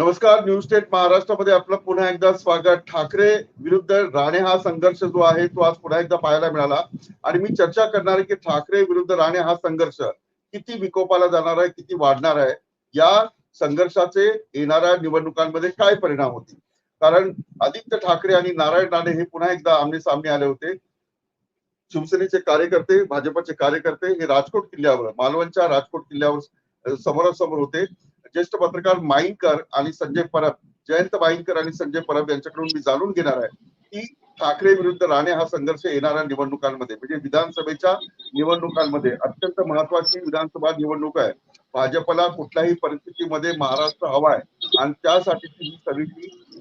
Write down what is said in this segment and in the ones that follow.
नमस्कार news state महाराष्ट्रामध्ये आपलं पुन्हा एकदा स्वागत. ठाकरे विरुद्ध राणे हा संघर्ष जो आहे तो आज पुन्हा एकदा पाहायला मिळाला. आणि मी चर्चा करणार आहे की ठाकरे विरुद्ध राणे हा संघर्ष किती विकोपाला जाणार आहे किती वाढणार आहे? या संघर्षाचे येणाऱ्या निवडणुकांमध्ये काय परिणाम होतील? कारण आदित्य ठाकरे आणि नारायण राणे हे पुन्हा एकदा आमने सामने आले होते. शिवसेनेचे कार्यकर्ते भाजपचे कार्यकर्ते हे राजकोट किल्ल्यावर मालवणच्या राजकोट किल्ल्यावर समोरासमोर होते. ज्येष्ठ पत्रकार माईनकर आणि संजय परब जयंत माईनकर आणि संजय परब यांच्याकडून मी जाणून घेणार आहे की ठाकरे विरुद्ध राणे हा संघर्ष येणाऱ्या निवडणुकांमध्ये म्हणजे विधानसभेच्या निवडणुकांमध्ये अत्यंत महत्वाची विधानसभा निवडणूक आहे. भाजपला कुठल्याही परिस्थितीमध्ये महाराष्ट्र हवा आहे. आणि त्यासाठीची ही सगळी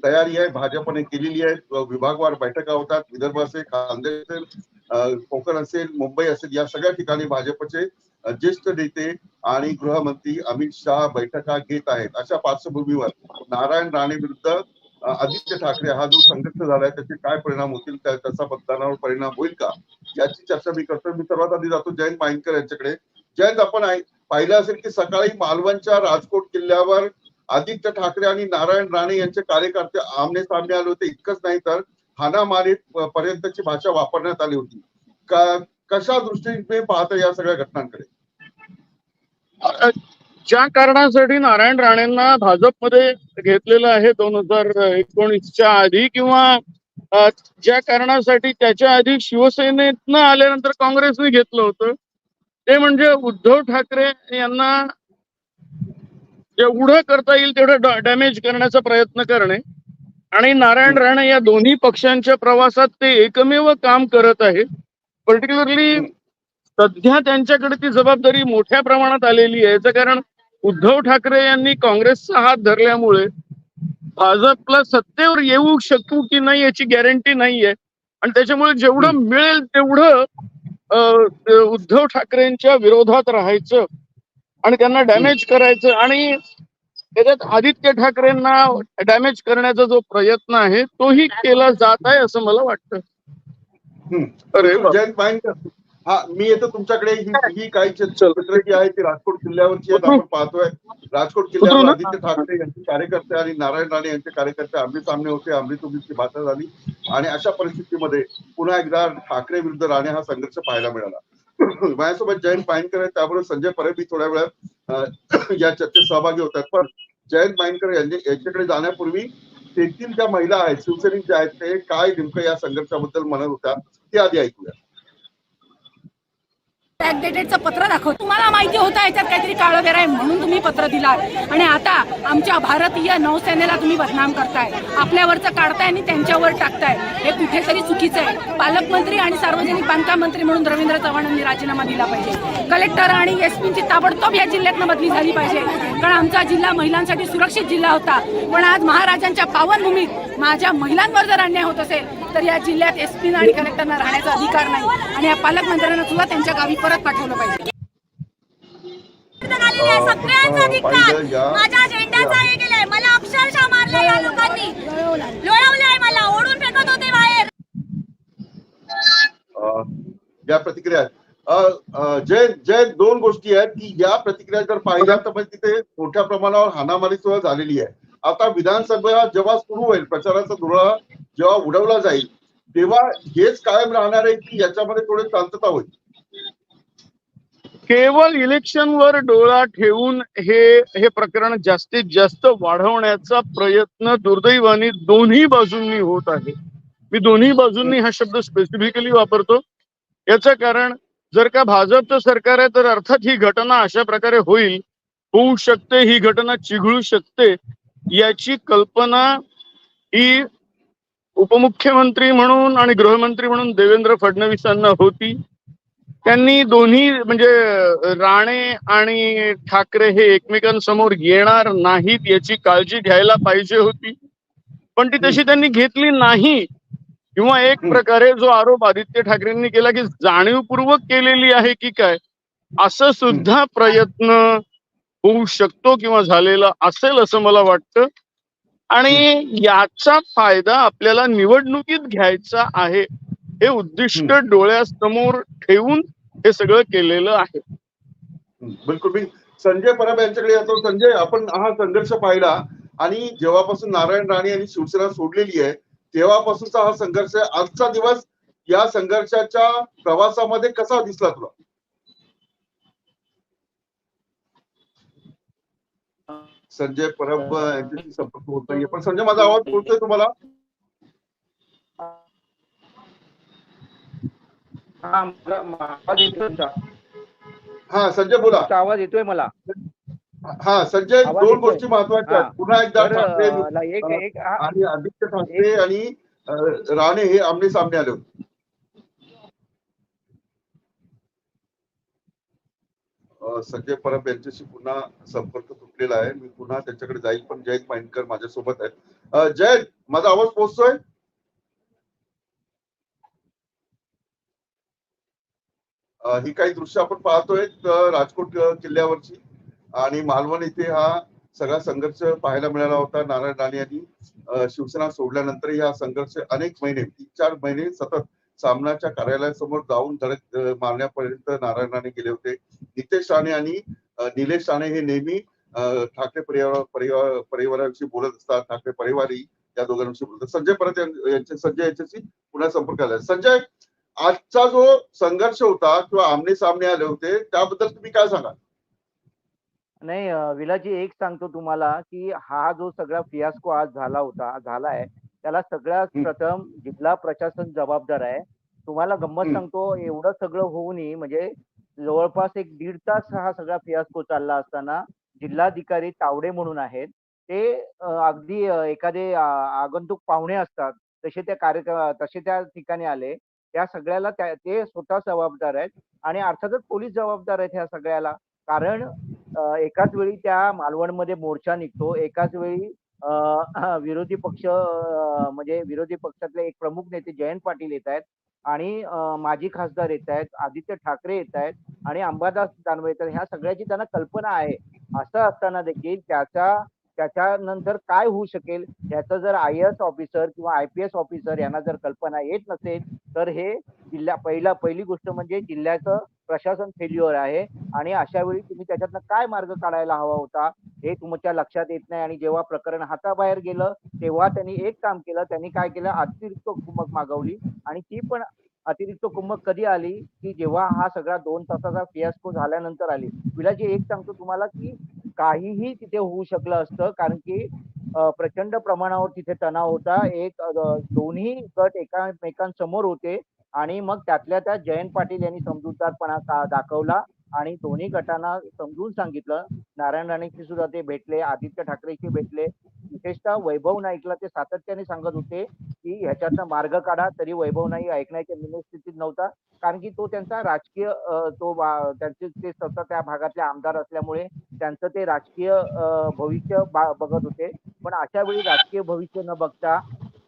तयारी आहे. भाजपने केलेली आहे. विभागवार बैठका होतात. विदर्भ असेल खानदेश असेल कोकण असेल मुंबई असेल या सगळ्या ठिकाणी भाजपचे ज्येष्ठ नेते आणि गृहमंत्री अमित शहा बैठका घेत आहेत. अशा पार्श्वभूमीवर नारायण राणे विरुद्ध आदित्य ठाकरे हा जो संघर्ष झालाय त्याचे काय परिणाम होतील? त्याचा मतदानावर परिणाम होईल का? याची चर्चा मी करतो मी सर्वात आधी जातो जयंत माइनकर यांच्याकडे. जयंत आपण पाहिलं असेल की सकाळी मालवणच्या राजकोट किल्ल्यावर आदित्य ठाकरे आणि नारायण राणे यांचे कार्यकर्ते आमने सामने आले होते. इतकंच नाही तर हानामारी पर्यंतची भाषा वापरण्यात आली होती. का- कशा दृष्टीने पाहता या सगळ्या घटनांकडे? ज्या कारणासाठी नारायण राणेंना भाजपमध्ये घेतलेलं आहे दोन हजार एकोणीसच्या आधी किंवा ज्या कारणासाठी त्याच्या आधी शिवसेनेतनं आल्यानंतर काँग्रेसने घेतलं होतं ते म्हणजे उद्धव ठाकरे यांना जेवढं करता येईल तेवढं डॅमेज करण्याचा प्रयत्न करणे. आणि नारायण राणे या दोन्ही पक्षांच्या प्रवासात ते एकमेव काम करत आहे पर्टिक्युलरली सध्या त्यांच्याकडे ती जबाबदारी मोठ्या प्रमाणात आलेली आहे. याचं कारण उद्धव ठाकरे यांनी काँग्रेसचा हात धरल्यामुळे भाजपला सत्तेवर येऊ शकू की नाही याची गॅरंटी नाहीये. आणि त्याच्यामुळे जेवढं मिळेल तेवढं उद्धव ठाकरेंच्या विरोधात राहायचं आणि त्यांना डॅमेज करायचं आणि त्याच्यात आदित्य ठाकरेंना डॅमेज करण्याचा जो प्रयत्न आहे तोही केला जात आहे असं मला वाटतं. अरे हा मी येतो तुमच्याकडे. ही ही. काही चित्र जी आहे ती राजकोट किल्ल्यावरची आहेत आपण पाहतोय. राजकोट किल्ल्यावर आदित्य ठाकरे यांचे कार्यकर्ते आणि नारायण राणे यांचे कार्यकर्ते आमने सामने होते अमृतुबीची भाषा झाली. आणि अशा परिस्थितीमध्ये पुन्हा एकदा ठाकरे विरुद्ध राणे हा संघर्ष पाहायला मिळाला. माझ्यासोबत जयंत पायनकर आहेत त्याबरोबर संजय परब थोड्या वेळात या चर्चेत सहभागी होतात. पण जयंत पायनकर यांचे यांच्याकडे जाण्यापूर्वी तेथील ज्या महिला आहेत शिवसैनिक ज्या आहेत ते काय नेमकं या संघर्षाबद्दल म्हणत होत्या ते आधी ऐकूया. बॅकडेटेडचं पत्र दाखव. तुम्हाला माहिती होतं याच्यात काहीतरी काळं आहे म्हणून तुम्ही पत्र दिलात आणि आता आमच्या भारतीय नौसेनेला तुम्ही बदनाम करताय. आपल्यावरचं काढताय आणि त्यांच्यावर टाकताय. हे कुठेतरी चुकीचं आहे. पालकमंत्री आणि सार्वजनिक बांधकाम मंत्री म्हणून रवींद्र चव्हाणांनी राजीनामा दिला पाहिजे. कलेक्टर आणि एसपींची ताबडतोब या जिल्ह्यातनं बदली झाली पाहिजे. कारण आमचा जिल्हा महिलांसाठी सुरक्षित जिल्हा होता. पण आज महाराजांच्या पावनभूमीत माझ्या महिलांवर जर अन्याय होत असेल तर या जिल्ह्यात एस पी आणि कलेक्टरना राहण्याचा अधिकार नाही. आणि या पालकमंत्र्यांना सुद्धा त्यांच्या गावी परत पाठवलं पाहिजे. आलेले आहे. सगळ्यांचा अधिकार. पाहिलं या- माझ्या झेंड्याचा हे केलंय. मला अक्षरशः मारलं या लोकांनी. लोळवलंय मला. ओढून फेकत होते बाहेर. अं, या प्रतिक्रिया. आहेत अं, अं, जय जय दोन गोष्टी आहेत की या प्रतिक्रिया जर पाहिल्या तर म्हणजे तिथे मोठ्या प्रमाणावर हाणामारी सुद्धा झालेली आहे. आता विधानसभा जेव्हा सुरू होईल प्रचाराचा धुळा जेव्हा उडवला जाईल तेव्हा हेच कायम राहणार आहे की याच्यामध्ये थोडी शांतता होईल? केवळ इलेक्शनवर डोळा ठेवून हे हे प्रकरण जास्तीत जास्त वाढवण्याचा प्रयत्न दुर्दैवाने दोन्ही बाजूंनी होत आहे. मी दोन्ही बाजूंनी हा शब्द स्पेसिफिकली वापरतो. याचं कारण जर का भाजपचं सरकार आहे तर अर्थात ही घटना अशा प्रकारे होईल होऊ शकते ही घटना चिघळू शकते याची कल्पना ही उपमुख्यमंत्री म्हणून आणि गृहमंत्री म्हणून देवेंद्र फडणवीसांना होती. त्यांनी दोन्ही म्हणजे राणे आणि ठाकरे हे एकमेकांसमोर येणार नाहीत याची काळजी घ्यायला पाहिजे होती. पण ती तशी त्यांनी घेतली नाही. किंवा एक प्रकारे जो आरोप आदित्य ठाकरेंनी केला की जाणीवपूर्वक केलेली आहे की काय असं सुद्धा प्रयत्न होऊ शकतो किंवा झालेला असेल असं मला वाटतं. आणि याचा फायदा आपल्याला निवडणुकीत घ्यायचा आहे. हे उद्दिष्ट डोळ्यासमोर ठेवून हे सगळं केलेलं आहे. बिलकुल संजय परब यांच्याकडे येतो. संजय आपण हा संघर्ष पाहिला आणि जेव्हापासून नारायण राणे यांनी शिवसेना सोडलेली आहे तेव्हापासूनचा हा संघर्ष आजचा दिवस या संघर्षाच्या प्रवासामध्ये कसा दिसला तुला? संजय परब यांच्याशी संपर्क होत नाहीये पण संजय माझा आवाज पोहोचतोय तुम्हाला? हा हा संजय बोला. आवाज येतोय मला? हा संजय दोन. गोष्टी महत्त्वाच्या. पुन्हा एकदा ठाकरे आणि आदित्य ठाकरे आणि राणे हे आमने सामने आले होते. संजय परब यांच्याशी पुन्हा संपर्क तुटलेला आहे. मी पुन्हा त्यांच्याकडे जाईल पण जयंत माइंडकर माझ्यासोबत आहेत. जयंत माझा आवाज पोहोचतोय? ही काही दृश्य आपण पाहतोय राजकोट किल्ल्यावरची. आणि मालवण इथे हा सगळा संघर्ष पाहायला मिळाला होता. नारायण राणे यांनी शिवसेना सोडल्यानंतर हा संघर्ष अनेक महिने तीन चार महिने सतत सामनाच्या कार्यालयासमोर जाऊन धडक मारण्यापर्यंत नारायण राणे गेले होते. नितेश राणे आणि निलेश राणे हे नेहमी ठाकरे परिवार परिवार परिवाराविषयी बोलत असतात. ठाकरे परिवारी या दोघांविषयी बोलतात संजय परत यांचे संजय यांच्याशी पुन्हा संपर्क आला. संजय आजचा जो संघर्ष होता किंवा आमने सामने आले होते त्याबद्दल तुम्ही काय सांगाल? नाही विलाजी एक सांगतो तुम्हाला की हा जो सगळा फियास्को आज झाला होता झाला आहे त्याला सगळ्यात. प्रथम जिल्हा प्रशासन जबाबदार आहे तुम्हाला गंमत. सांगतो एवढं सगळं होऊनही म्हणजे जवळपास एक दीड तास हा सगळा फियास्को चालला असताना जिल्हाधिकारी तावडे म्हणून आहेत ते अगदी एखादे आगंतुक पाहुणे असतात तसे त्या कार्यक्रम तसे त्या ठिकाणी आले त्या सगळ्याला ते स्वतः जबाबदार आहेत आणि अर्थातच पोलीस जबाबदार आहेत ह्या सगळ्याला कारण एकाच वेळी त्या मालवणमध्ये मोर्चा निघतो एकाच वेळी विरोधी पक्ष म्हणजे विरोधी पक्षातले एक प्रमुख नेते जयंत पाटील येत आहेत आणि माजी खासदार येत आहेत आदित्य ठाकरे येत आहेत आणि अंबादास दानवे येत आहेत ह्या सगळ्याची त्यांना कल्पना आहे. असं असताना देखील त्याचा त्याच्यानंतर काय होऊ शकेल याचं जर आय एस ऑफिसर किंवा आय पी एस ऑफिसर यांना जर कल्पना येत नसेल तर हे जिल्हा पहिला पहिली गोष्ट म्हणजे जिल्ह्याचं प्रशासन फेल्युअर आहे आणि अशा वेळी तुम्ही त्याच्यातनं काय मार्ग काढायला हवा होता? हे तुमच्या लक्षात येत नाही. आणि जेव्हा प्रकरण हाताबाहेर गेलं तेव्हा त्यांनी एक काम केलं. त्यांनी काय केलं? अतिरिक्त कुमक मागवली. आणि ती पण अतिरिक्त कुंभक कधी आली? की जेव्हा हा सगळा दोन तासाचा फियास्को झाल्यानंतर आली. विलाजी एक सांगतो तुम्हाला की काहीही तिथे होऊ शकलं असतं. कारण की प्रचंड प्रमाणावर तिथे तणाव होता. एक दोन्ही गट एकामेकांसमोर होते. आणि मग त्यातल्या त्यात जयंत पाटील यांनी समजूतदारपणा दाखवला. आणि दोन्ही गटांना समजून सांगितलं. नारायण राणेशी सुद्धा ते भेटले आदित्य ठाकरेशी भेटले. विशेषतः वैभव नाईकला ते सातत्याने सांगत होते की ह्याच्यातनं मार्ग काढा तरी वैभव नाईक ऐकण्याच्या मनस्थितीत नव्हता. कारण की तो त्यांचा राजकीय तो त्यांचे ते स्वतः त्या भागातले आमदार असल्यामुळे त्यांचं ते राजकीय भविष्य बा- बघत होते. पण अशा वेळी राजकीय भविष्य न बघता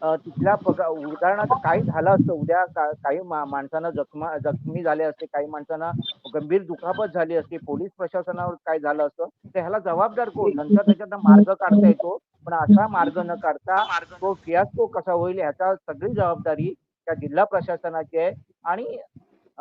तिथल्या उदाहरणार्थ काही झालं असतं. उद्या काही माणसांना जखमा जखमी झाले असते. काही माणसांना गंभीर दुखापत झाली असते. पोलीस प्रशासनावर काय झालं असतं? तर ह्याला जबाबदार कोण? नंतर त्याच्यातनं मार्ग काढता येतो. पण असा मार्ग न काढता तो फियास्को कसा होईल ह्याचा सगळी जबाबदारी त्या जिल्हा प्रशासनाची आहे. आणि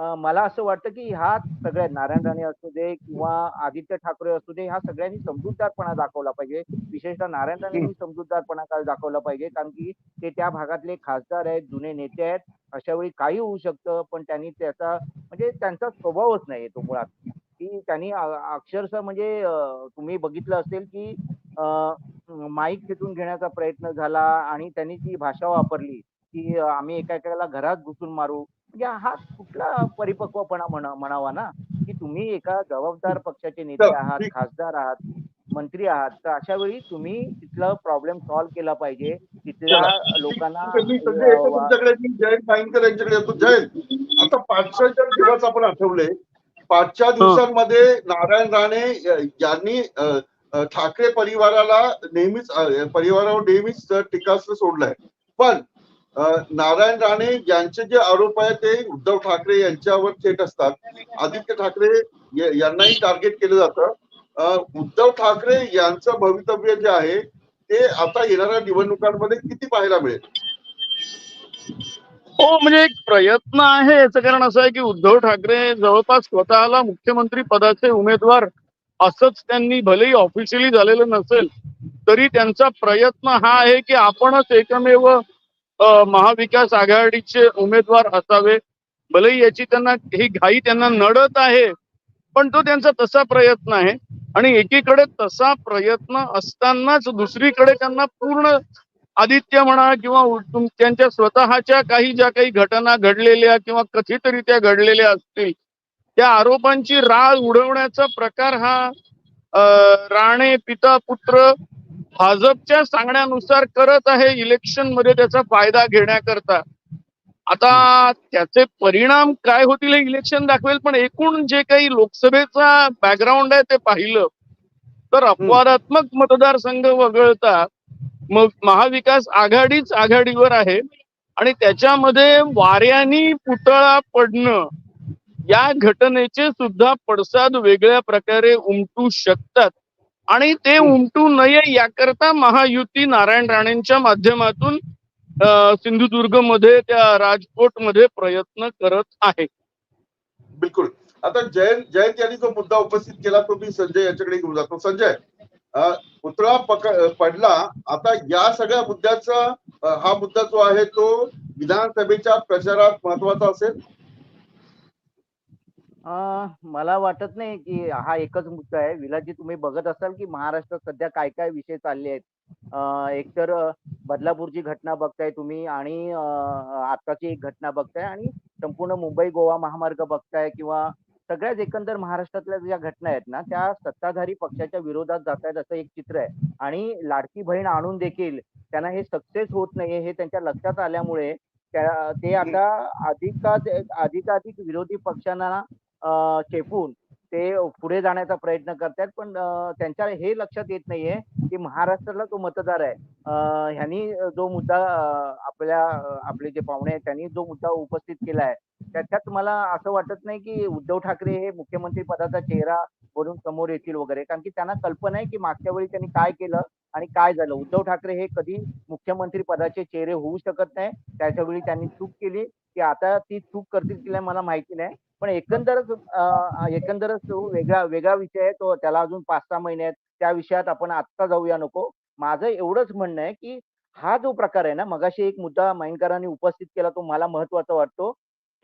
मला असं वाटतं की ह्या सगळ्या नारायण राणे असू दे किंवा आदित्य ठाकरे असू दे ह्या सगळ्यांनी समजूतदारपणा दाखवला पाहिजे. विशेषतः नारायण राणेंनी समजूतदारपणा का- दाखवला पाहिजे कारण की ते त्या भागातले खासदार आहेत जुने नेते आहेत अशा वेळी काही होऊ शकतं पण त्यांनी त्याचा म्हणजे त्यांचा स्वभावच नाही तो मुळात. की त्यांनी अक्षरशः म्हणजे तुम्ही बघितलं असेल की माईक खेचून घेण्याचा प्रयत्न झाला आणि त्यांनी जी भाषा वापरली की आम्ही एका एकाला घरात घुसून मारू म्हणजे हा कुठला परिपक्वपणा म्हणा म्हणावा ना की तुम्ही एका जबाबदार पक्षाचे नेते आहात खासदार आहात मंत्री आहात तर अशा वेळी तुम्ही तिथलं प्रॉब्लेम सॉल्व्ह केला पाहिजे. तिथल्या लोकांना आता पाचशे दिवस आपण आठवले पाचच्या दिवसांमध्ये नारायण राणे यांनी ठाकरे परिवाराला नेहमीच परिवारावर नेहमीच टीकास्त्र सोडलंय. पण नारायण राणे यांचे जे आरोप आहेत ते उद्धव ठाकरे यांच्यावर थेट असतात. आदित्य ठाकरे यांनाही टार्गेट केलं जातं. उद्धव ठाकरे यांचं भवितव्य जे आहे ते आता येणाऱ्या निवडणुकांमध्ये किती पाहायला मिळेल? हो म्हणजे एक प्रयत्न आहे. याचं कारण असं आहे की उद्धव ठाकरे जवळपास स्वतःला मुख्यमंत्री पदाचे उमेदवार असंच त्यांनी भलेही ऑफिशियली झालेलं नसेल तरी त्यांचा प्रयत्न हा आहे की आपणच एकमेव महाविकास आघाडीचे उमेदवार असावे. भलेही याची त्यांना ही घाई त्यांना नडत आहे पण तो त्यांचा तसा प्रयत्न आहे. आणि एकीकडे तसा प्रयत्न असतानाच दुसरीकडे त्यांना पूर्ण आदित्य म्हणा किंवा त्यांच्या स्वतःच्या काही ज्या काही घटना घडलेल्या किंवा कथितरित्या घडलेल्या असतील त्या आरोपांची राळ उडवण्याचा प्रकार हा राणे पिता पुत्र भाजपच्या सांगण्यानुसार करत आहे इलेक्शनमध्ये त्याचा फायदा घेण्याकरता. आता त्याचे परिणाम काय होतील हे इलेक्शन दाखवेल पण एकूण जे काही लोकसभेचा बॅकग्राऊंड आहे ते पाहिलं तर अपवादात्मक मतदारसंघ वगळता मग महाविकास आघाडीच आघाडीवर आहे आणि त्याच्यामध्ये वाऱ्यानी पुतळा पडणं या घटनेचे सुद्धा पडसाद वेगळ्या प्रकारे उमटू शकतात. आणि ते उमटू नये याकरता महायुती नारायण राणेंच्या माध्यमातून सिंधुदुर्गमध्ये त्या राजकोटमध्ये प्रयत्न करत आहे. बिलकुल. आता जयंत जयंत यांनी जो मुद्दा उपस्थित केला तो मी संजय याच्याकडे घेऊन जातो. संजय पुतळा पडला. आता या सगळ्या मुद्द्याचा हा मुद्दा जो आहे तो विधानसभेच्या प्रचारात महत्त्वाचा असेल. अं, मला वाटत नाही की हा एकच मुद्दा आहे. विलाजी तुम्ही बघत असाल की महाराष्ट्रात सध्या काय काय विषय चालले आहेत? अं, एकतर अं, बदलापूरची घटना बघताय तुम्ही आणि अं, आताची एक घटना बघताय आणि संपूर्ण मुंबई गोवा महामार्ग बघताय किंवा सगळ्याच एकंदर महाराष्ट्रातल्या ज्या घटना आहेत ना त्या सत्ताधारी पक्षाच्या विरोधात जात आहेत असं एक चित्र आहे. आणि लाडकी बहीण आणून देखील त्यांना हे सक्सेस होत नाहीये हे त्यांच्या लक्षात आल्यामुळे त्या- ते आता अधिकात अधिकाधिक विरोधी पक्षांना चेपून ते पुढे जाण्याचा प्रयत्न करतात पण त्यांच्या हे लक्षात येत नाहीये की महाराष्ट्राला तो मतदार आहे. ह्यांनी जो मुद्दा आपल्या आपले जे पाहुणे आहेत त्यांनी जो मुद्दा उपस्थित केला आहे त्याच्यात मला असं वाटत नाही की उद्धव ठाकरे हे मुख्यमंत्री पदाचा चेहरा म्हणून समोर येतील वगैरे. कारण की त्यांना कल्पना आहे की मागच्या वेळी त्यांनी काय केलं आणि काय झालं? उद्धव ठाकरे हे कधी मुख्यमंत्री पदाचे चेहरे होऊ शकत नाही. त्याच्या वेळी त्यांनी चूक केली. की आता ती चूक करतील की नाही मला माहिती नाही. पण एकंदरच एकंदरच तो वेगळा वेगळा विषय आहे. तो त्याला अजून पाच सहा महिने आहेत. त्या विषयात आपण आत्ता जाऊया नको. माझं एवढंच म्हणणं आहे की हा जो प्रकार आहे ना मगाशी एक मुद्दा माइंडकरांनी उपस्थित केला तो मला महत्त्वाचा वाटतो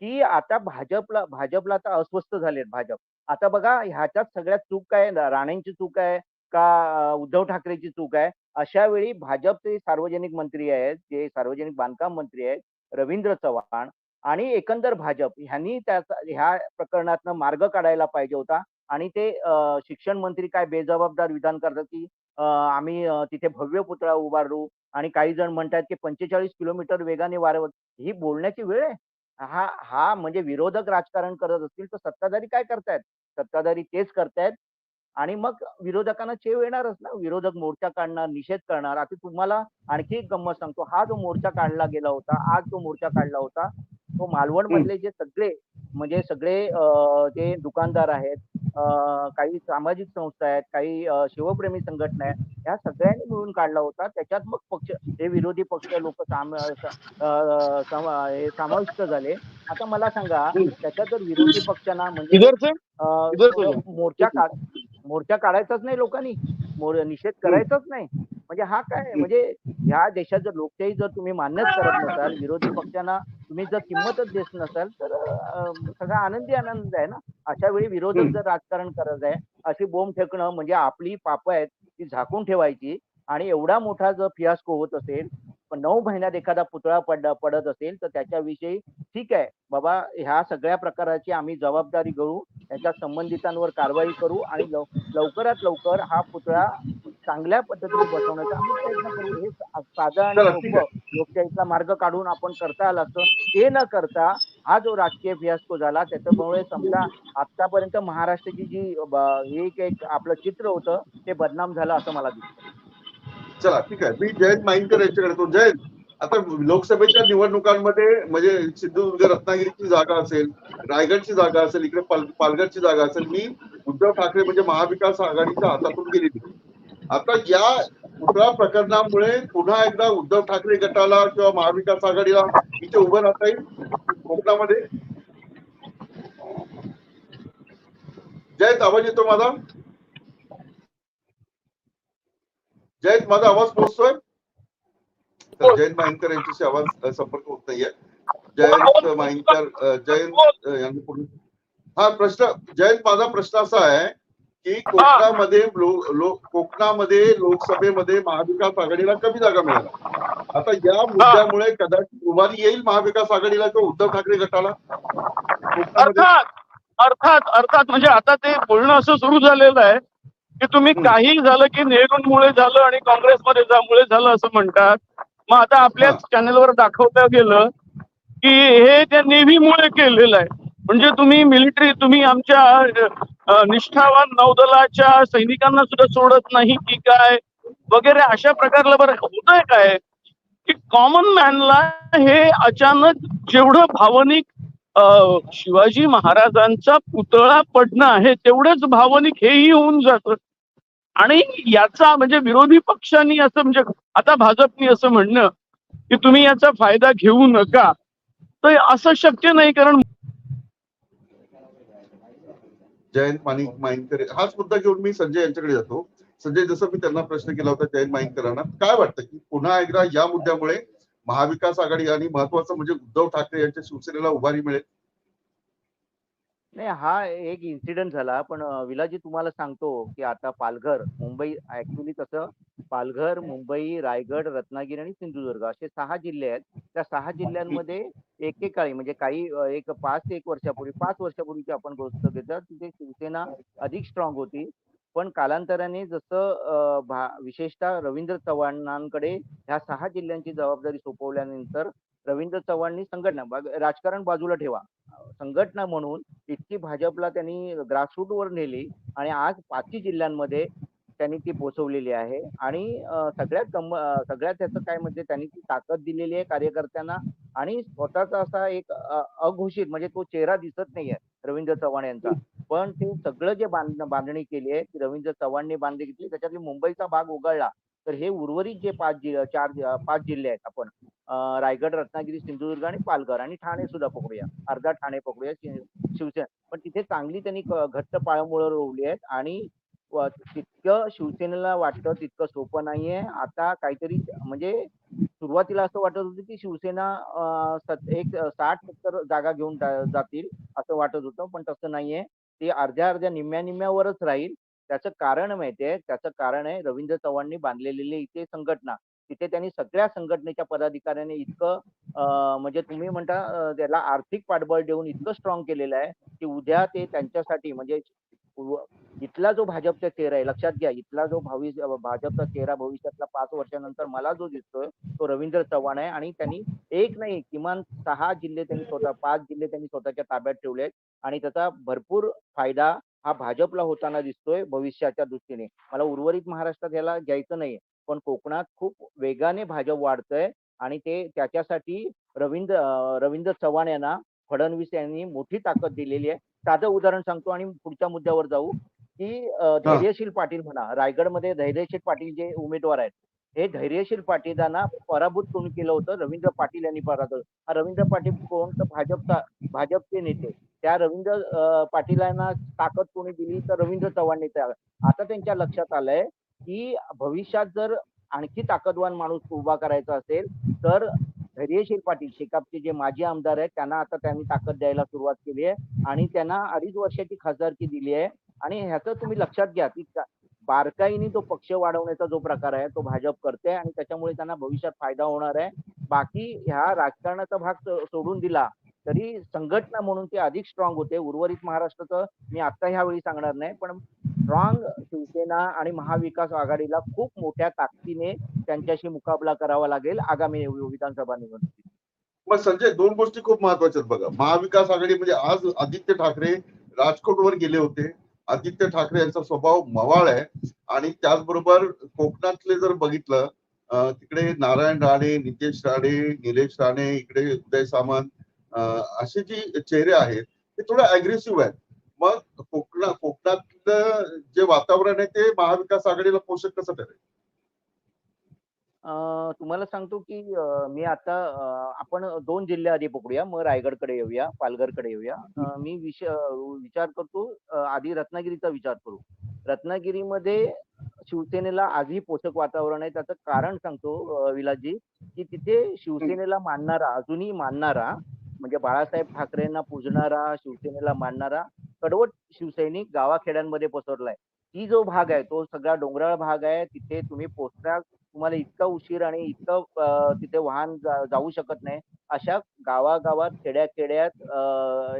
की आता भाजपला भाजपला आता अस्वस्थ झालेत भाजप. आता बघा ह्याच्यात सगळ्यात चूक काय? राणेंची चूक आहे. का उद्धव ठाकरेची चूक आहे? अशा वेळी भाजपचे सार्वजनिक मंत्री आहेत जे सार्वजनिक बांधकाम मंत्री आहेत रवींद्र चव्हाण आणि एकंदर भाजप ह्यांनी त्याचा ह्या प्रकरणातनं मार्ग काढायला पाहिजे होता आणि ते शिक्षण मंत्री काय बेजबाबदार विधान करतात की आम्ही तिथे भव्य पुतळा उभारू आणि काही जण म्हणतात की पंचेचाळीस किलोमीटर वेगाने वारवत ही बोलण्याची वेळ आहे? हा हा म्हणजे विरोधक राजकारण करत असतील तर सत्ताधारी काय करतायत? सत्ताधारी तेच करतायत आणि मग विरोधकांना चेव येणारच ना. विरोधक मोर्चा काढणार निषेध करणार. आता तुम्हाला आणखी एक गंमत सांगतो. हा जो मोर्चा काढला गेला होता आज जो मोर्चा काढला होता तो मालवण मधले जे सगळे म्हणजे सगळे जे दुकानदार आहेत काही सामाजिक संस्था आहेत काही शिवप्रेमी संघटना आहेत ह्या सगळ्यांनी मिळून काढला होता. त्याच्यात मग पक्ष हे विरोधी पक्ष लोक समाविष्ट झाले. आता मला सांगा त्याच्यात जर विरोधी पक्षांना म्हणजे. मोर्चा काढ मोर्चा काढायचाच नाही लोकांनी. निषेध करायचाच नाही. म्हणजे हा काय? म्हणजे ह्या देशात जर लोकशाही जर तुम्ही मान्यच करत नसाल विरोधी पक्षांना तुम्ही जर किंमतच देत नसाल तर सगळा आनंदी आनंद आहे ना? अशा वेळी विरोधक जर राजकारण करत आहे अशी बोंब फेकणं म्हणजे आपली पाप आहेत ती झाकून ठेवायची आणि एवढा मोठा जर फियास्को होत असेल पण नऊ महिन्यात एखादा पुतळा पड पडत असेल तर त्याच्याविषयी ठीक आहे. बाबा ह्या सगळ्या प्रकाराची आम्ही जबाबदारी घेऊ त्याच्या संबंधितांवर कारवाई करू आणि लव- लवकरात लवकर हा पुतळा चांगल्या पद्धतीने बसवण्याचा आम्ही प्रयत्न करू. हे साधं आणि मार्ग काढून आपण करता आला असतं ते न करता हा जो राजकीय फियास्को झाला त्याच्यामुळे समजा आतापर्यंत महाराष्ट्राची जी एक एक आपलं चित्र होतं ते बदनाम झालं असं मला दिसतं. चला ठीक आहे. मी जयंत माहिनकर यांच्याकडे तो जयंत! आता लोकसभेच्या निवडणुकांमध्ये म्हणजे सिंधुदुर्ग म्हणजे रत्नागिरीची जागा असेल रायगडची जागा असेल इकडे पाल पालघरची जागा असेल मी उद्धव ठाकरे म्हणजे महाविकास आघाडीच्या हातातून गेलेली. आता या कुठल्या प्रकरणामुळे पुन्हा एकदा उद्धव ठाकरे गटाला किंवा महाविकास आघाडीला इथे उभं राहता येईल? कोकणामध्ये? जयत आवाज येतो माझा? जयत माझा आवाज पोहोचतोय? तर जयंत माहिनकर यांच्याशी आवाज संपर्क होत नाहीये. जयंत माहिनकर जयंत यांनी पूर्ण हा प्रश्न जयंत माझा प्रश्न असा आहे की कोकणामध्ये कोकणामध्ये लोकसभेमध्ये महाविकास आघाडीला कमी जागा मिळाल्या. आता या मुद्द्यामुळे कदाचित उभारी येईल महाविकास आघाडीला किंवा उद्धव ठाकरे गटाला? अर्थात अर्थात अर्थात म्हणजे आता ते बोलणं असं सुरू झालेलं आहे की तुम्ही. काही झालं की नेहरूंमुळे झालं आणि काँग्रेसमध्ये झालं असं म्हणतात. मग आता आपल्याच. चॅनलवर दाखवलं गेलं की हे त्या नेव्हीमुळे केलेलं आहे म्हणजे तुम्ही मिलिटरी तुम्ही आमच्या निष्ठावान नौदलाच्या सैनिकांना सुद्धा सोडत नाही की काय? वगैरे अशा प्रकारला बरं होतंय काय? की कॉमन मॅनला हे अचानक जेवढं भावनिक शिवाजी महाराजांचा पुतळा पडणं आहे तेवढंच भावनिक हेही होऊन जातं. आणि याचा म्हणजे विरोधी पक्षांनी असं म्हणजे आता भाजपनी असं म्हणणं की तुम्ही याचा फायदा घेऊ नका. तर असं शक्य नाही कारण जयंत मानिक माइनकर हाच मुद्दा घेऊन मी संजय यांच्याकडे जातो. संजय जसं मी त्यांना प्रश्न केला होता जयंत माइनकरांना काय वाटतं की पुन्हा एकदा या मुद्द्यामुळे महाविकास आघाडी आणि महत्वाचं म्हणजे उद्धव ठाकरे यांच्या शिवसेनेला उभारी मिळेल? नाही हा एक इन्सिडेंट झाला. पण विलाजी तुम्हाला सांगतो की आता पालघर मुंबई ऍक्च्युली तसं पालघर मुंबई रायगड रत्नागिरी आणि सिंधुदुर्ग असे सहा जिल्हे आहेत. त्या सहा जिल्ह्यांमध्ये एकेकाळी म्हणजे काही एक पाच ते एक वर्षापूर्वी पाच वर्षापूर्वीची आपण गोष्ट घेतात तिथे शिवसेना अधिक स्ट्रॉंग होती. पण कालांतराने जसं विशेषतः रवींद्र चव्हाणांकडे ह्या सहा जिल्ह्यांची जबाबदारी सोपवल्यानंतर रवींद्र चव्हाणनी संघटना राजकारण बाजूला ठेवा. संघटना म्हणून इतकी भाजपला त्यांनी ग्रासरूट वर नेली आणि आज पाचही जिल्ह्यांमध्ये त्यांनी ती पोचवलेली आहे. आणि सगळ्यात गंम सगळ्यात त्याचं काय म्हणजे त्यांनी ती ताकद दिलेली आहे कार्यकर्त्यांना आणि स्वतःचा असा एक अघोषित म्हणजे तो चेहरा दिसत नाहीये रवींद्र चव्हाण यांचा. पण ते सगळं जे बांध बांधणी केली आहे ती रवींद्र चव्हाणने बांधणी घेतली त्याच्यातली मुंबईचा भाग उघडला. तर हे उर्वरित जे पाच जि- चार पाच जिल्हे आहेत आपण रायगड रत्नागिरी सिंधुदुर्ग आणि पालघर आणि ठाणे सुद्धा पकडूया. अर्धा ठाणे पकडूया शिवसेना. पण तिथे चांगली त्यांनी घट्ट पाळमुळं रोवली आहेत आणि तितकं शिवसेनेला वाटतं तितकं सोपं नाहीये. आता काहीतरी म्हणजे सुरुवातीला असं वाटत होतं की शिवसेना एक साठ सत्तर जागा घेऊन जातील असं वाटत होतं पण तसं नाहीये. ते अर्ध्या अर्ध्या निम्म्या निम्म्यावरच राहील. त्याचं कारण माहितीये त्याचं कारण आहे रवींद्र चव्हाणनी बांधलेली इथे संघटना. तिथे त्यांनी सगळ्या संघटनेच्या पदाधिकाऱ्यांनी इतकं अं, म्हणजे तुम्ही म्हणता त्याला आर्थिक पाठबळ देऊन इतकं स्ट्रॉंग केलेलं आहे की उद्या ते त्यांच्यासाठी म्हणजे व- इथला जो भाजपचा चेहरा आहे लक्षात घ्या इथला जो भावी भाजपचा चेहरा भविष्यातला पाच वर्षानंतर मला जो दिसतोय तो रवींद्र चव्हाण आहे आणि त्यांनी एक नाही किमान सहा जिल्हे त्यांनी स्वतः पाच जिल्हे त्यांनी स्वतःच्या ताब्यात ठेवले आहेत आणि त्याचा भरपूर फायदा हा भाजपला होताना दिसतोय भविष्याच्या दृष्टीने. मला उर्वरित महाराष्ट्रात याला घ्यायचं नाही पण कोकणात खूप वेगाने भाजप वाढतंय आणि ते त्याच्यासाठी रवींद्र रवींद्र चव्हाण यांना फडणवीस यांनी मोठी ताकद दिलेली आहे. साधं उदाहरण सांगतो आणि पुढच्या मुद्द्यावर जाऊ की धैर्यशील पाटील म्हणा रायगडमध्ये धैर्यशील पाटील जे उमेदवार आहेत हे धैर्यशील पाटीलांना पराभूत कोणी केलं होतं? रवींद्र पाटील यांनी पराभूत हा रवींद्र पाटील कोण? तर भाजपचा भाजपचे नेते. त्या रवींद्र पाटीलांना ताकद कोणी दिली? तर रवींद्र चव्हाणने त्या आता त्यांच्या लक्षात आलंय की भविष्यात जर आणखी ताकदवान माणूस उभा करायचा असेल तर धैर्यशील पाटील शेकापचे जे माजी आमदार आहेत त्यांना आता त्यांनी ताकद द्यायला सुरुवात केली आहे आणि त्यांना अडीच वर्षाची खासदारकी दिली आहे. आणि ह्याचं तुम्ही लक्षात घ्या की बारकाईने तो पक्ष वाढवण्याचा जो प्रकार आहे तो भाजप करते आणि त्याच्यामुळे त्यांना भविष्यात फायदा होणार आहे. बाकी ह्या राजकारणाचा भाग सोडून दिला तरी संघटना म्हणून ते अधिक स्ट्रॉंग होते. उर्वरित महाराष्ट्राचं मी आता ह्यावेळी सांगणार नाही पण स्ट्रॉंग शिवसेना आणि महाविकास आघाडीला खूप मोठ्या ताकदीने त्यांच्याशी मुकाबला करावा लागेल आगामी विधानसभा निवडणुकीत. मग संजय दोन गोष्टी खूप महत्त्वाच्या आहेत बघा. महाविकास आघाडी म्हणजे आज आदित्य ठाकरे राजकोटवर गेले होते. आदित्य ठाकरे यांचा स्वभाव मवाळ आहे. आणि त्याचबरोबर कोकणातले जर बघितलं तिकडे नारायण राणे नितेश राणे निलेश राणे इकडे उदय सामंत असे जे चेहरे आहेत ते थोडे अग्रेसिव्ह आहेत. मग कोकणा कोकणातलं जे वातावरण आहे ते महाविकास आघाडीला पोषक कसं ठरेल? अं, तुम्हाला सांगतो की अं, मी आता अं, आपण दोन जिल्हे आधी पकडूया मग रायगडकडे येऊया पालघरकडे येऊया. अं, मी विष अं, विचार करतो अं, आधी रत्नागिरीचा विचार करू. रत्नागिरीमध्ये शिवसेनेला आजही पोषक वातावरण आहे. त्याचं कारण सांगतो अं, विलासजी की तिथे शिवसेनेला मानणारा अजूनही मानणारा म्हणजे बाळासाहेब ठाकरेंना पूजणारा शिवसेनेला मानणारा कडवट शिवसैनिक गावाखेड्यांमध्ये पसरलाय. ती जो भाग आहे तो सगळा डोंगराळ भाग आहे तिथे तुम्ही पोहोचण्यास तुम्हाला इतका उशीर आणि इतकं तिथे वाहन जाऊ शकत नाही. अशा गावागावात खेड्या खेड्यात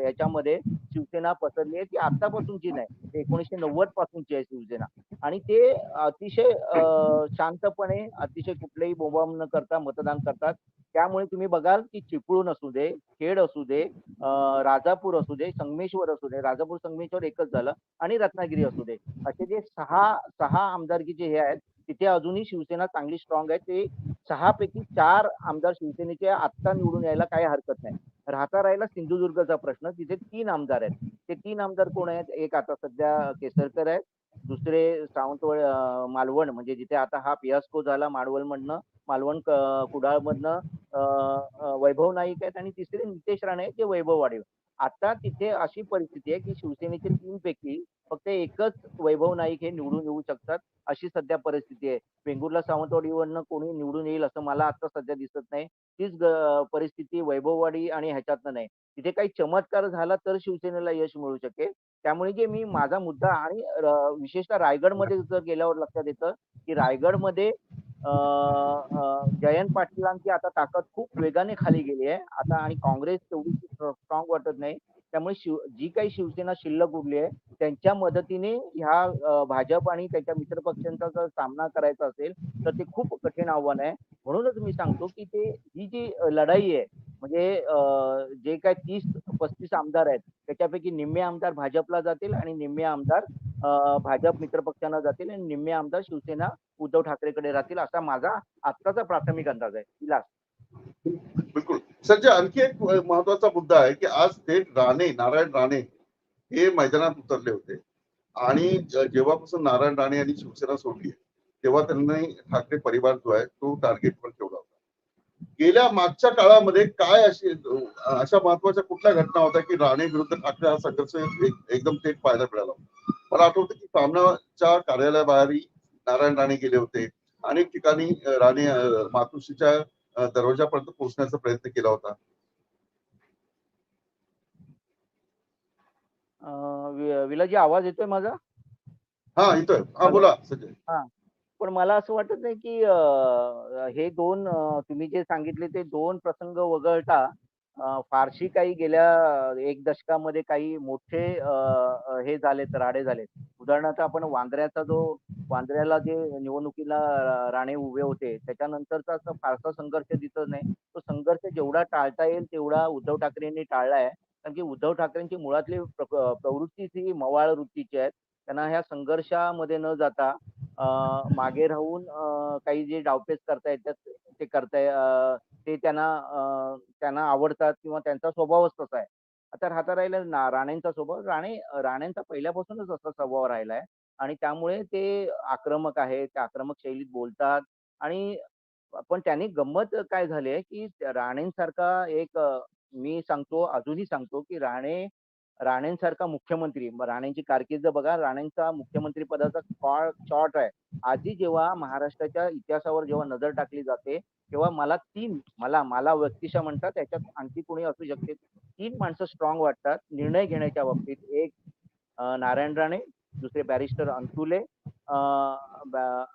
याच्यामध्ये शिवसेना पसरली आहे ती आतापासूनची नाही. ते एकोणीसशे नव्वद पासूनची आहे शिवसेना. आणि ते अतिशय शांतपणे अतिशय कुठलेही बोंबाम न करता मतदान करतात. त्यामुळे तुम्ही बघाल की चिपळूण असू दे खेड असू दे राजापूर असू दे संगमेश्वर असू दे राजापूर संगमेश्वर एकच झालं आणि रत्नागिरी असू दे. असे जे सहा सहा आमदारकीचे हे आहेत तिथे अजूनही शिवसेना चांगली स्ट्रॉंग आहे. ते सहा पैकी चार आमदार शिवसेनेचे आत्ता निवडून यायला काही हरकत नाही. राहता राहिला सिंधुदुर्गचा प्रश्न. तिथे तीन आमदार आहेत. ते तीन आमदार कोण आहेत? एक आता सध्या केसरकर आहेत. दुसरे सावंतवाड मालवण. म्हणजे जिथे आता हा पियास्को झाला माडवल मधनं मालवण कुडाळ मधनं वैभव नाईक आहेत. आणि तिसरे नितेश राणे जे वैभव वाढीव. आता तिथे अशी परिस्थिती आहे की शिवसेनेचे तीन पैकी फक्त एकच वैभव नाईक हे निवडून येऊ शकतात अशी सध्या परिस्थिती आहे. वेंगुर्ला सावंतवाडीवरनं कोणी निवडून येईल असं मला आता सध्या दिसत नाही. तीच परिस्थिती वैभववाडी आणि ह्याच्यातनं नाही. तिथे काही चमत्कार झाला तर शिवसेनेला यश मिळू शकेल. त्यामुळे जे मी माझा मुद्दा आणि विशेषतः रायगडमध्ये जर गेल्यावर लक्षात येतं की रायगडमध्ये जयंत पाटलांची आता ताकद खूप वेगाने खाली गेली आहे. आता आणि काँग्रेस तेवढी स्ट्रॉंग वाटत नाही. त्यामुळे शिव जी काही शिवसेना शिल्लक उरली आहे त्यांच्या मदतीने ह्या भाजप आणि त्याच्या मित्रपक्षांचा जर सामना करायचा असेल तर ते खूप कठीण आव्हान आहे. म्हणूनच मी सांगतो की ते ही जी लढाई आहे म्हणजे जे काय तीस पस्तीस आमदार आहेत त्याच्यापैकी निम्मे आमदार भाजपला जातील आणि निम्मे आमदार भाजप मित्रपक्षांना जातील आणि निम्मे आमदार शिवसेना उद्धव ठाकरेकडे राहतील असा माझा आत्ताचा प्राथमिक अंदाज आहे. लास्ट बिलकुल. संजय आणखी एक महत्त्वाचा मुद्दा आहे की आज थेट राणे नारायण राणे हे मैदानात उतरले होते. आणि जेव्हापासून नारायण राणे यांनी शिवसेना सोडली तेव्हा त्यांनी ठाकरे परिवार जो आहे तो टार्गेटवर ठेवला होता. गेल्या मागच्या काळामध्ये काय अशी अशा महत्त्वाच्या कुठल्या घटना होत्या की राणे विरुद्ध ठाकरे हा संघर्ष एक- एकदम थेट पाहायला मिळाला? मला आठवतं की सामनाच्या कार्यालयाबाहेरही नारायण राणे गेले होते. अनेक ठिकाणी राणे मातोश्रीच्या दरवाजापर्यंत पोहोचण्याचा प्रयत्न केला होता. विलाजी आवाज येतोय माझा? हा येतोय. हा बोला संजय. पण मला असं वाटत नाही की हे दोन तुम्ही जे सांगितले ते दोन प्रसंग वगळता फारशी काही गेल्या एक दशकामध्ये काही मोठे हे झालेत राडे झालेत. उदाहरणार्थ आपण वांद्र्याचा जो वांद्र्याला जे निवडणुकीला राणे उभे होते त्याच्यानंतरचा असं फारसा संघर्ष दिसत नाही. तो संघर्ष जेवढा टाळता येईल तेवढा उद्धव ठाकरेंनी टाळलाय कारण की उद्धव ठाकरेंची मुळातली प्र- प्रवृत्तीच ही मवाळ वृत्तीची आहे. त्यांना ह्या संघर्षामध्ये न जाता मागे राहून काही जे डावपेच करता येतात ते करताय ते त्यांना त्यांना आवडतात किंवा त्यांचा स्वभावच तसा आहे. आता राहता राहिला ना राणेंचा स्वभाव. राणे राणेंचा पहिल्यापासूनच असा स्वभाव राहिलाय आणि त्यामुळे ते आक्रमक आहेत त्या आक्रमक शैलीत बोलतात आणि पण त्यांनी गंमत काय झाली आहे की राणेंसारखा एक मी सांगतो अजूनही सांगतो की राणे राणेंसारखा मुख्यमंत्री राणेंची कारकीर्द बघा राणेंचा मुख्यमंत्री पदाचा शॉर्ट आहे. आधी जेव्हा महाराष्ट्राच्या इतिहासावर जेव्हा नजर टाकली जाते तेव्हा मला तीन मला मला व्यक्तिशा म्हणतात त्याच्यात आणखी कोणी असू शकते. तीन माणसं स्ट्रॉंग वाटतात निर्णय घेण्याच्या बाबतीत. एक नारायण राणे दुसरे बॅरिस्टर अंतुले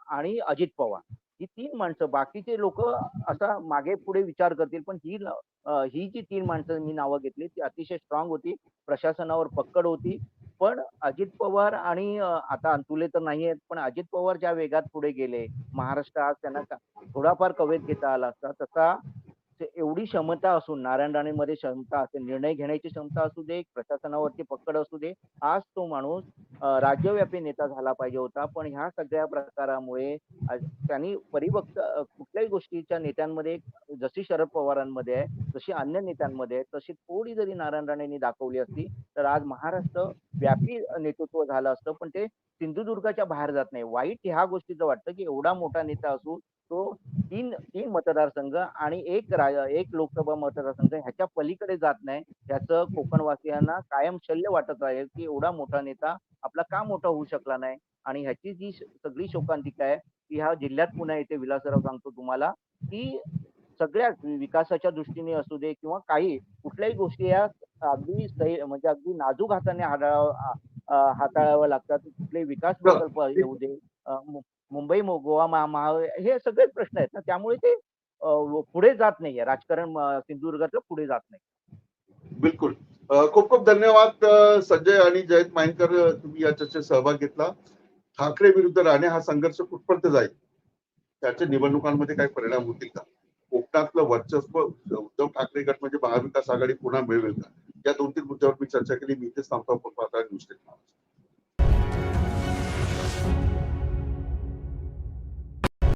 आणि अजित पवार. ही तीन माणसं बाकीचे लोक असा मागे पुढे विचार करतील पण ही ही जी तीन माणसं मी नावं घेतली ती अतिशय स्ट्रॉंग होती प्रशासनावर पक्कड होती. पण अजित पवार आणि आता अंतुले तर नाही आहेत पण अजित पवार ज्या वेगात पुढे गेले महाराष्ट्रात त्यांना थोडाफार कवेत घेता आला असता तसा एवढी क्षमता असून नारायण राणेमध्ये क्षमता असेल निर्णय घेण्याची क्षमता असू दे प्रशासनावरती पकड असू दे आज तो माणूस राज्यव्यापी नेता झाला पाहिजे होता. पण ह्या सगळ्या प्रकारामुळे त्यांनी परिवक्त कुठल्याही गोष्टीच्या नेत्यांमध्ये जशी शरद पवारांमध्ये आहे जशी अन्य नेत्यांमध्ये आहे तशी थोडी जरी नारायण राणेंनी दाखवली असती तर आज महाराष्ट्र व्यापी नेतृत्व झालं असतं. पण ते सिंधुदुर्गाच्या बाहेर जात नाही. वाईट ह्या गोष्टीचं वाटतं की एवढा मोठा नेता असून तो तीन तीन मतदारसंघ आणि एक रा- एक लोकसभा मतदारसंघ ह्याच्या पलीकडे जात नाही. याचं कोकणवासियांना कायम शल्य वाटत राहील की एवढा मोठा नेता आपला का मोठा होऊ शकला नाही? आणि ह्याची जी सगळी शोकांतिका आहे ती ह्या जिल्ह्यात पुन्हा येथे विलासराव सांगतो तुम्हाला की सगळ्या विकासाच्या दृष्टीने असू दे किंवा काही कुठल्याही गोष्टी या अगदी म्हणजे अगदी नाजूक हाताने हाताळाव्या लागतात. कुठलेही विकास प्रकल्प येऊ दे मुंबई गोवा महा हे सगळेच प्रश्न आहेत ना. त्यामुळे ते पुढे जात नाहीये. राजकारण सिंधुदुर्गाचं सिंधुदुर्गातलं पुढे जात नाही. बिलकुल. खूप खूप धन्यवाद संजय आणि जयंत माइनकर तुम्ही या चर्चेत सहभाग घेतला. ठाकरे विरुद्ध राणे हा संघर्ष कुठपर्यंत जाईल? त्याच्या निवडणुकांमध्ये काही परिणाम होतील का? कोकणातलं वर्चस्व उद्धव ठाकरे गट म्हणजे महाविकास आघाडी पुन्हा मिळवेल का? या दोन तीन मुद्द्यावर मी चर्चा केली. मी ते थांबतो. पाहता न्यूज टेक्नॉलॉजी.